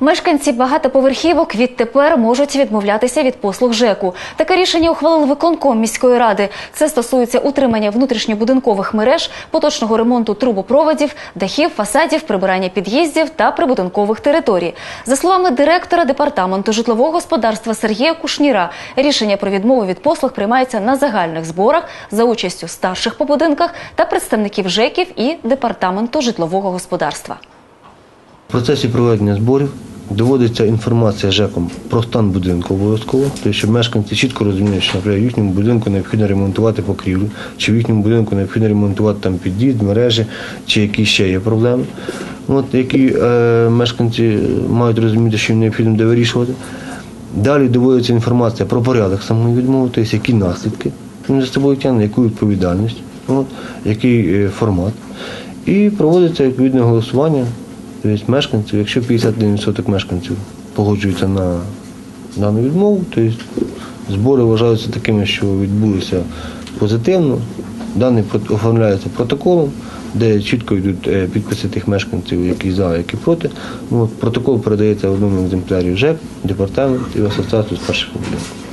Мешканці багатоповерхівок відтепер можуть відмовлятися від послуг ЖЕКу. Таке рішення ухвалив виконком міської ради. Це стосується утримання внутрішньобудинкових мереж, поточного ремонту трубопроводів, дахів, фасадів, прибирання під'їздів та прибудинкових територій. За словами директора департаменту житлового господарства Сергія Кушніра, рішення про відмову від послуг приймається на загальних зборах за участю старших по будинках та представників ЖЕКів і департаменту житлового господарства. В процесі проведення зборів доводиться інформація ЖЕКом про стан будинку обов'язково, тобто, щоб мешканці чітко розуміли, що наприклад, в їхньому будинку необхідно ремонтувати покрівлю, чи в їхньому будинку необхідно ремонтувати там під'їзд, мережі, чи які ще є проблеми. От, які е, мешканці мають розуміти, що їм необхідно де вирішувати. Далі доводиться інформація про порядок самої відмови, тобто які наслідки він за собою тягне, яку відповідальність, от, який е, формат. І проводиться відповідне голосування тобто мешканців. Якщо 51% мешканців погоджуються на дану відмову, то збори вважаються такими, що відбулися позитивно. Даний оформляється протоколом, де чітко йдуть е, підписи тих мешканців, які за, які проти. Ну, протокол передається в одному екземплярі ЖЕК, департамент і асоціацію старших будинків.